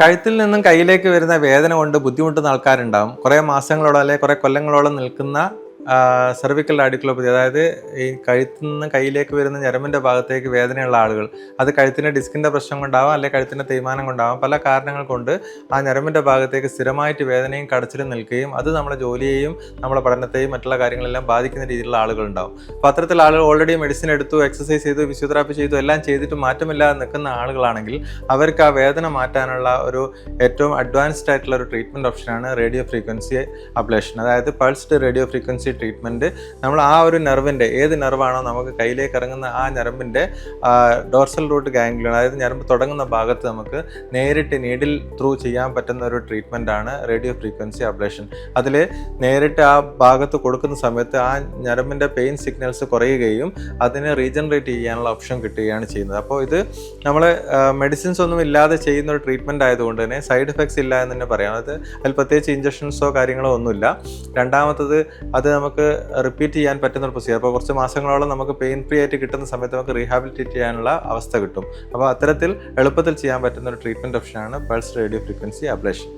കഴുത്തിൽ നിന്നും കയ്യിലേക്ക് വരുന്ന വേദന കൊണ്ട് ബുദ്ധിമുട്ടുന്ന ആൾക്കാരുണ്ടാവും. കുറേ മാസങ്ങളോളം അല്ലെങ്കിൽ കുറേ കൊല്ലങ്ങളോളം നിൽക്കുന്ന സെർവിക്കൽ ആഡിക്കുലോപ്പതി അതായത് ഈ കഴുത്തിൽ നിന്ന് കയ്യിലേക്ക് വരുന്ന ഞരമ്പിന്റെ ഭാഗത്തേക്ക് വേദനയുള്ള ആളുകൾ അത് കഴുത്തിന്റെ ഡിസ്കിന്റെ പ്രശ്നം കൊണ്ടാവാം അല്ലെങ്കിൽ കഴുത്തിന്റെ തേയ്മാനം കൊണ്ടാവാം പല കാരണങ്ങൾ കൊണ്ട് ആ ഞരമ്പിന്റെ ഭാഗത്തേക്ക് സ്ഥിരമായിട്ട് വേദനയും കടച്ചിലും നിൽക്കുകയും അത് നമ്മുടെ ജോലിയെയും നമ്മുടെ പഠനത്തെയും മറ്റുള്ള കാര്യങ്ങളെല്ലാം ബാധിക്കുന്ന രീതിയിലുള്ള ആളുകളുണ്ടാവും അപ്പോൾ അത്തരത്തിൽ ആളുകൾ ഓൾറെഡി മെഡിസിൻ എടുത്തു എക്സസൈസ് ചെയ്തു ഫിസിയോതെറാപ്പി ചെയ്തു എല്ലാം ചെയ്തിട്ട് മാറ്റമില്ലാതെ നിൽക്കുന്ന ആളുകളാണെങ്കിൽ അവർക്ക് ആ വേദന മാറ്റാനുള്ള ഒരു ഏറ്റവും അഡ്വാൻസ്ഡ് ആയിട്ടുള്ള ഒരു ട്രീറ്റ്മെന്റ് ഓപ്ഷനാണ് റേഡിയോ ഫ്രീക്വൻസി അപ്ലേഷൻ അതായത് പൾസ്ഡ് റേഡിയോ ഫ്രീക്വൻസി ട്രീറ്റ്മെന്റ് നമ്മൾ ആ ഒരു നെർവിന്റെ ഏത് നെർവാണോ നമുക്ക് കയ്യിലേക്ക് ഇറങ്ങുന്ന ആ ഞരമ്പിന്റെ ഡോർസൽ റൂട്ട് ഗാംഗ്ലിയൻ അതായത് ഞരമ്പ് തുടങ്ങുന്ന ഭാഗത്ത് നമുക്ക് നേരിട്ട് നീഡിൽ ത്രൂ ചെയ്യാൻ പറ്റുന്ന ഒരു ട്രീറ്റ്മെന്റ് ആണ് റേഡിയോ ഫ്രീക്വൻസി അബ്ലേഷൻ അതിൽ നേരിട്ട് ആ ഭാഗത്ത് കൊടുക്കുന്ന സമയത്ത് ആ ഞരമ്പിന്റെ പെയിൻ സിഗ്നൽസ് കുറയുകയും അതിനെ റീജനറേറ്റ് ചെയ്യാനുള്ള ഓപ്ഷൻ കിട്ടുകയാണ് ചെയ്യുന്നത്. അപ്പോൾ ഇത് നമ്മൾ മെഡിസിൻസ് ഒന്നും ഇല്ലാതെ ചെയ്യുന്ന ഒരു ട്രീറ്റ്മെന്റ് ആയതുകൊണ്ട് തന്നെ സൈഡ് എഫക്ട്സ് ഇല്ല എന്ന് തന്നെ പറയാം. അത് അതിൽ പ്രത്യേകിച്ച് ഇഞ്ചക്ഷൻസോ കാര്യങ്ങളോ ഒന്നുമില്ല. രണ്ടാമത്തത് അത് നമുക്ക് റിപ്പീറ്റ് ചെയ്യാൻ പറ്റുന്ന ഒരു പ്രൊസീജിയർ അപ്പോൾ കുറച്ച് മാസങ്ങളോളം നമുക്ക് പെയിൻ ഫ്രീ ആയിട്ട് കിട്ടുന്ന സമയത്ത് നമുക്ക് റീഹാബിലിറ്റേറ്റ് ചെയ്യാനുള്ള അവസ്ഥ കിട്ടും. അപ്പോൾ അത്തരത്തിൽ എളുപ്പത്തിൽ ചെയ്യാൻ പറ്റുന്ന ഒരു ട്രീറ്റ്മെന്റ് ഓപ്ഷനാണ് പൾസ് റേഡിയോ ഫ്രീക്വൻസി അബ്ലേഷൻ